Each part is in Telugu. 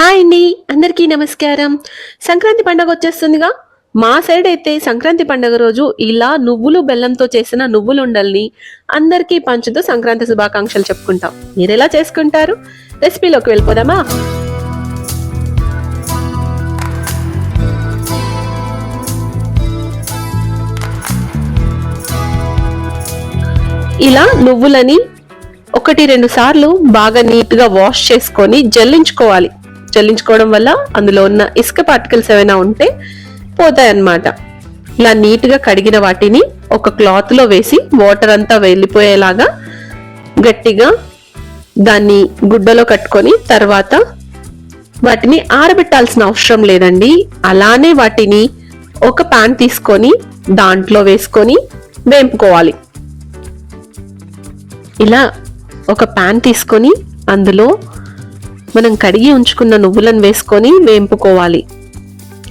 హాయ్ అండి. అందరికీ నమస్కారం. సంక్రాంతి పండగ వచ్చేస్తుందిగా. మా సైడ్ అయితే సంక్రాంతి పండగ రోజు ఇలా నువ్వులు బెల్లంతో చేసిన నువ్వులు ఉండల్ని అందరికీ పంచుతూ సంక్రాంతి శుభాకాంక్షలు చెప్పుకుంటాం. మీరు ఎలా చేసుకుంటారు? రెసిపీలోకి వెళ్ళిపోదామా? ఇలా నువ్వులని ఒకటి రెండు సార్లు బాగా నీట్గా వాష్ చేసుకొని జల్లించుకోవాలి. చెల్లించుకోవడం వల్ల అందులో ఉన్న ఇసుక పార్టికల్స్ ఏమైనా ఉంటే పోతాయన్నమాట. ఇలా నీట్గా కడిగిన వాటిని ఒక క్లాత్లో వేసి వాటర్ అంతా వెళ్ళిపోయేలాగా గట్టిగా దాన్ని గుడ్డలో కట్టుకొని తర్వాత వాటిని ఆరబెట్టాల్సిన అవసరం లేదండి. అలానే వాటిని ఒక పాన్ తీసుకొని దాంట్లో వేసుకొని వేంపుకోవాలి. ఇలా ఒక ప్యాన్ తీసుకొని అందులో మనం కడిగి ఉంచుకున్న నువ్వులను వేసుకొని వేంపుకోవాలి.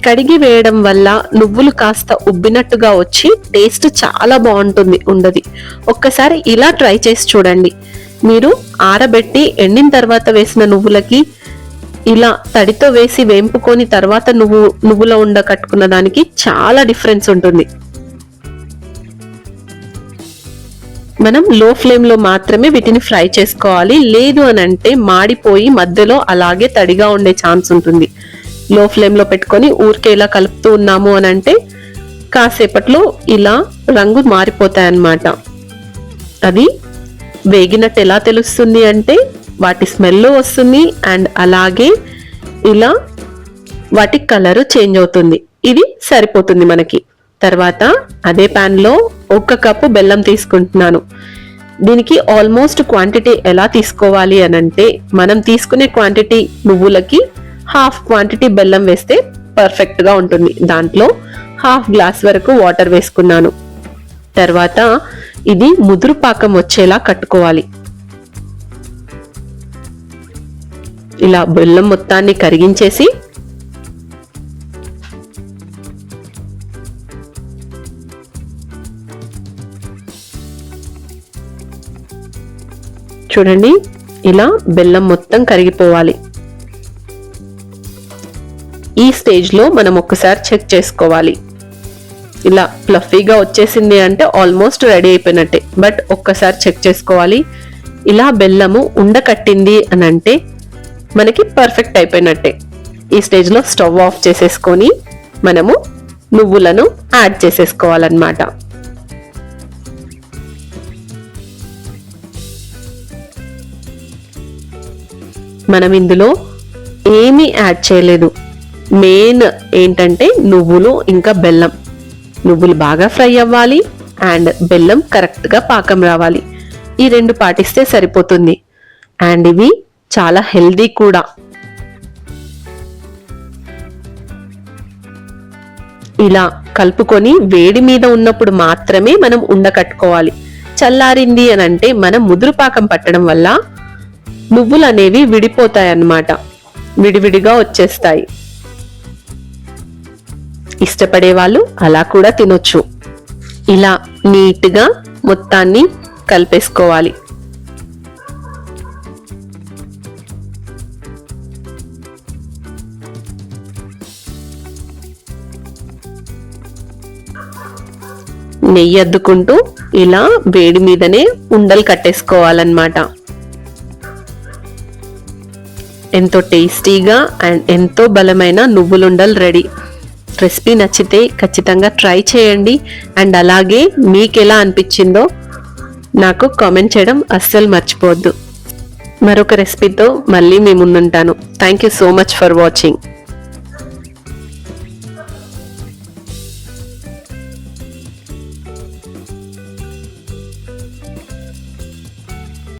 కడిగి వేయడం వల్ల నువ్వులు కాస్త ఉబ్బినట్టుగా వచ్చి టేస్ట్ చాలా బాగుంటుంది ఉండది. ఒక్కసారి ఇలా ట్రై చేసి చూడండి. మీరు ఆరబెట్టి ఎండిన తర్వాత వేసిన నువ్వులకి ఇలా తడితో వేసి వేంపుకొని తర్వాత నువ్వు నువ్వుల ఉండ కట్టుకున్న దానికి చాలా డిఫరెన్స్ ఉంటుంది. మనం లో ఫ్లేమ్లో మాత్రమే వీటిని ఫ్రై చేసుకోవాలి. లేదు అని అంటే మాడిపోయి మధ్యలో అలాగే తడిగా ఉండే ఛాన్స్ ఉంటుంది. లో ఫ్లేమ్లో పెట్టుకొని ఊరికే ఇలా కలుపుతూ ఉన్నాము అని అంటే కాసేపట్లో ఇలా రంగు మారిపోతాయి అన్నమాట అది వేగినట్టు ఎలా తెలుస్తుంది అంటే వాటి స్మెల్ వస్తుంది అండ్ అలాగే ఇలా వాటి కలర్ చేంజ్ అవుతుంది. ఇది సరిపోతుంది మనకి. తర్వాత అదే ప్యాన్లో ఒక్క ఒక కప్పు బెల్లం తీసుకుంటున్నాను. దీనికి ఆల్మోస్ట్ క్వాంటిటీ ఎలా తీసుకోవాలి అని అంటే మనం తీసుకునే క్వాంటిటీ నువ్వులకి హాఫ్ క్వాంటిటీ బెల్లం వేస్తే పర్ఫెక్ట్గా ఉంటుంది. దాంట్లో హాఫ్ గ్లాస్ వరకు వాటర్ వేసుకున్నాను. తర్వాత ఇది ముదురు పాకం వచ్చేలా కట్టుకోవాలి. ఇలా బెల్లం మొత్తాన్ని కరిగించేసి చూడండి. ఇలా బెల్లం మొత్తం కరిగిపోవాలి. ఈ స్టేజ్లో మనం ఒక్కసారి చెక్ చేసుకోవాలి. ఇలా ఫ్లఫీగా వచ్చేసింది అంటే ఆల్మోస్ట్ రెడీ అయిపోయినట్టే. బట్ ఒక్కసారి చెక్ చేసుకోవాలి. ఇలా బెల్లము ఉండకట్టింది అని అంటే మనకి పర్ఫెక్ట్ అయిపోయినట్టే. ఈ స్టేజ్లో స్టవ్ ఆఫ్ చేసేసుకొని మనము నువ్వులను యాడ్ చేసేసుకోవాలన్నమాట. మనం ఇందులో ఏమీ యాడ్ చేయలేదు. మెయిన్ ఏంటంటే నువ్వులు ఇంకా బెల్లం. నువ్వులు బాగా ఫ్రై అవ్వాలి అండ్ బెల్లం కరెక్ట్గా పాకం రావాలి. ఈ రెండు పాటిస్తే సరిపోతుంది. అండ్ ఇవి చాలా హెల్దీ కూడా. ఇలా కలుపుకొని వేడి మీద ఉన్నప్పుడు మాత్రమే మనం ఉండకట్టుకోవాలి. చల్లారింది అని అంటే మనం ముదురు పాకం పట్టడం వల్ల నువ్వులు అనేవి విడిపోతాయి అన్నమాట విడివిడిగా వచ్చేస్తాయి. ఇష్టపడే వాళ్ళు అలా కూడా తినొచ్చు. ఇలా నీట్గా మొత్తాన్ని కలిపేసుకోవాలి. నెయ్యి అద్దుకుంటూ ఇలా వేడి మీదనే ఉండలు కట్టేసుకోవాలన్నమాట. ఎంతో టేస్టీగా అండ్ ఎంతో బలమైన నువ్వులుండలు రెడీ. రెసిపీ నచ్చితే ఖచ్చితంగా ట్రై చేయండి. అండ్ అలాగే మీకు ఎలా అనిపించిందో నాకు కామెంట్ చేయడం అస్సలు మర్చిపోవద్దు. మరొక రెసిపీతో మళ్ళీ మీ ముందుంటాను. Thank you so much for watching